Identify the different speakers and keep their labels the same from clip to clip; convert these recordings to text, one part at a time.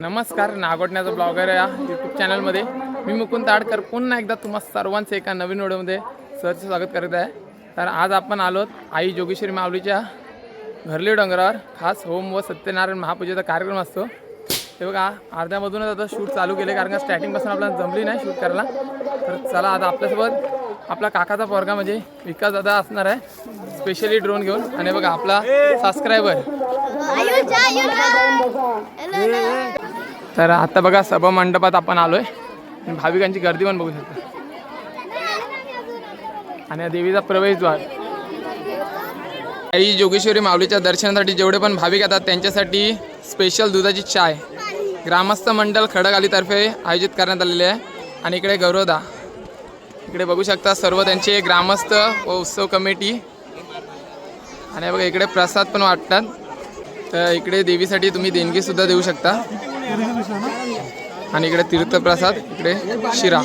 Speaker 1: नमस्कार नागोटण्याचा ब्लॉगर या यूट्यूब चॅनलमध्ये. मी मुकुंद ताडकर पुन्हा एकदा तुम्हा सर्वांचं एका नवीन व्हिडिओमध्ये सहज स्वागत करत आहे. तर आज आपण आलोत आई जोगेश्वरी माऊलीच्या घरली डोंगरावर. खास होम व सत्यनारायण महापूजेचा कार्यक्रम असतो. ते बघा अर्ध्यामधूनच आता शूट चालू केले कारण का स्टार्टिंगपासून आपल्याला जमली नाही शूट करायला. तर चला आता आपल्यासोबत आपला काकाचा पोरगा म्हणजे विकास दादा असणार आहे. स्पेशली ड्रोन घेऊन. आणि बघा आपला सबस्क्रायबर तर आता बघा सभा मंडपात आपण आलोय. आहे भाविकांची गर्दी पण बघू शकता. आणि देवीचा प्रवेशद्वार. आई जोगेश्वरी माऊलीच्या दर्शनासाठी जेवढे पण भाविक येतात त्यांच्यासाठी स्पेशल दुधाची चाय. ग्रामस्थ मंडळ खडगालीतर्फे आयोजित करण्यात आलेले आहे. आणि इकडे गौरवदा इकडे बघू शकता सर्व त्यांचे ग्रामस्थ व उत्सव कमिटी. आणि बघा इकडे प्रसाद पण वाटतात. तर इकडे देवीसाठी तुम्ही देणगीसुद्धा देऊ शकता. आणि इकडे तीर्थप्रसाद इकडे शिरा.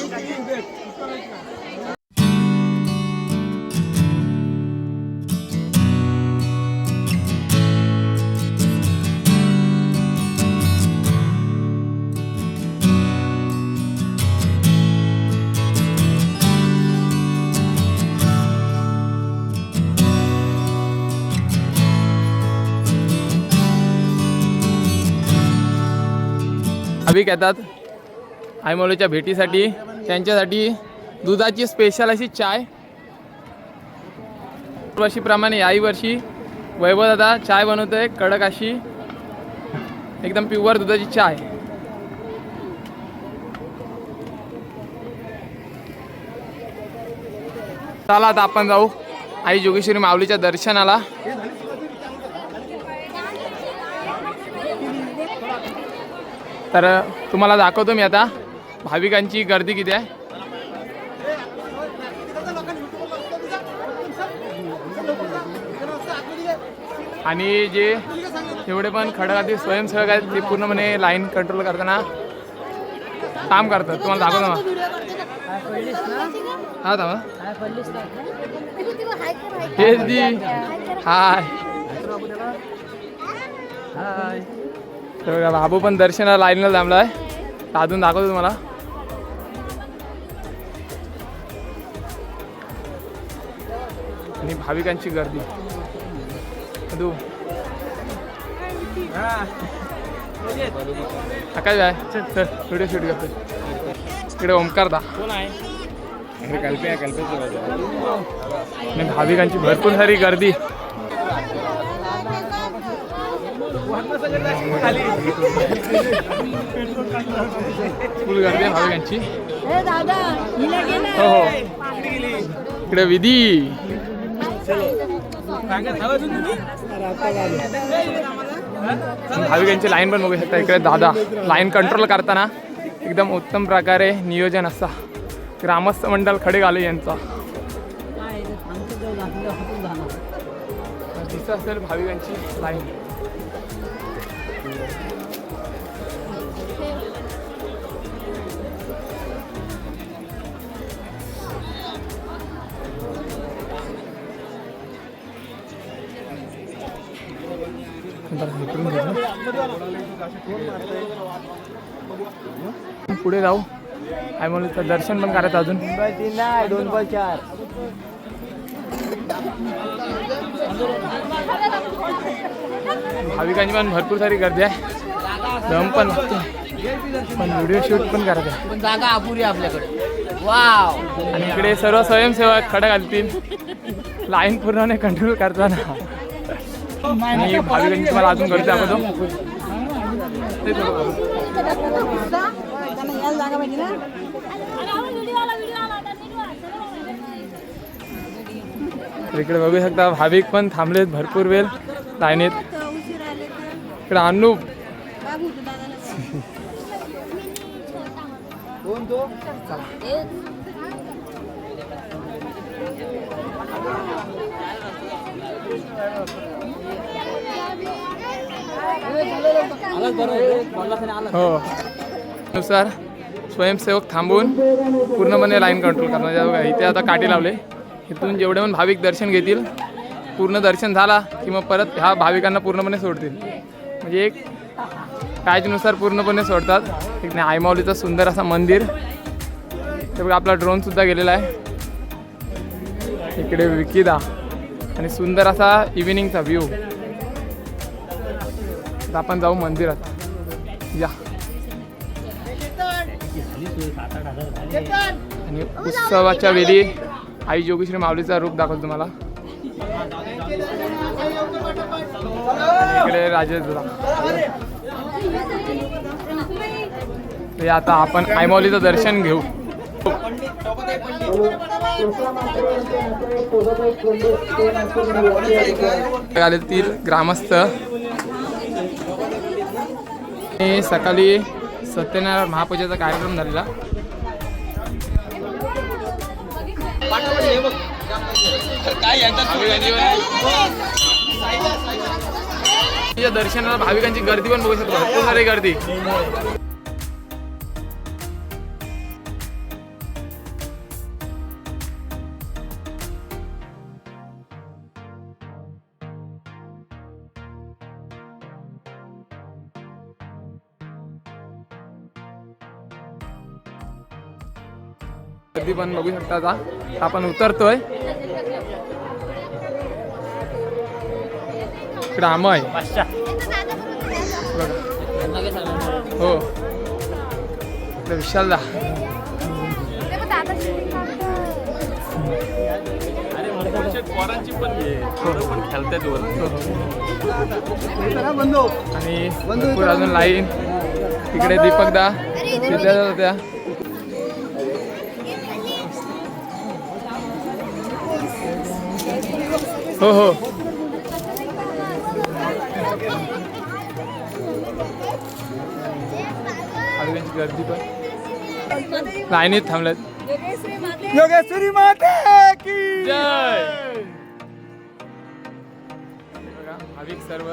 Speaker 1: भाविक येतात आईमोलीच्या भेटीसाठी त्यांच्यासाठी दुधाची स्पेशल अशी चाय. वर्षीप्रमाणे याही वर्षी वैभव दादा चाय बनवतोय कडक अशी एकदम प्युअर दुधाची चाय. चला आता आपण जाऊ आई जोगेश्वरी माऊलीच्या दर्शनाला. तर तुम्हाला दाखवतो मी आता. भाविकांची गर्दी किती आहे? आणि जे जेवढे पण खडकातील स्वयंसेवक आहेत ते पूर्णपणे लाईन कंट्रोल करताना काम करतात. तुम्हाला दाखवतो मग हा दावा हेच दी हाय. तर बघा, बाबू पण दर्शनाला लाईनला थांबला आहे अजून दाखवतो तुम्हाला. आणि भाविकांची गर्दी. तू काय जाय व्हिडिओ शूट करतो इकडे ओमकार दा. आणि भाविकांची भरपूर सारी गर्दी. फुल गर्दी आहे भाविकांची हो हो. इकडे विधी. भाविकांची लाईन पण बघू शकता. इकडे दादा लाईन कंट्रोल करताना एकदम उत्तम प्रकारे नियोजन असा. ग्रामस्थ मंडळ खडे घालू यांचा दिसत असेल भाविकांची लाईन पुढे जाऊ. काय म्हणलं तर दर्शन पण करायचं अजून.
Speaker 2: दोन बॉल चार.
Speaker 1: भाविकांची पण भरपूर सारी गर्दी आहे. दम पण लागतो पण व्हिडिओ शूट पण करायचं आहे.
Speaker 2: पण जागा अपुरी आहे आपल्याकडे. वाव
Speaker 1: आणि इकडे सर्व स्वयंसेवक खडा घालतील. लाईन पूर्णपणे कंट्रोल करताना. आणि भाविकांची मला अजून गर्दी दाखवतो. इकडे बघू शकता भाविक पण थांबलेत भरपूर वेळ. लाईनीत इकडे अनुप. हो. नुसार स्वयंसेवक थांबून पूर्णपणे लाईन कंट्रोल करणार. बघा इथे आता काठी लावले. इथून जेवढे पण भाविक दर्शन घेतील पूर्ण दर्शन झाला की मग परत ह्या भाविकांना पूर्णपणे सोडतील. म्हणजे एक पॅचनुसार पूर्णपणे सोडतात. एक नाही आयमावलीचं सुंदर असा मंदिर. ते बघा आपला ड्रोनसुद्धा गेलेला आहे. इकडे विकिदा. आणि सुंदर असा इव्हिनिंगचा व्ह्यू आपण जाऊ मंदिरात. या. आणि उत्सवाच्या वेळी आई जोगेश्वरी माऊलीचा रूप दाखवतो तुम्हाला. इकडे राजेश ते आता आपण आयमौलीचं दर्शन घेऊ. आले तील ग्रामस्थ. सकाळी सत्यनारायण महापूजेचा कार्यक्रम झालेला. या दर्शनाला भाविकांची गर्दी पण बघू शकतो. भरपूर सारी गर्दी. गर्दी पण बघू शकता आता. आपण उतरतोय. इकडे आम आहे बघा हो विशाल विशालदा आणि भरपूर अजून लाईन. तिकडे दीपक दा. तिथे होत्या. हो हो. भाविकांची गर्दी पण. लाईनीत थांबल्यात
Speaker 2: योगेश्वरी माते की
Speaker 1: जय! भाविक सर्व.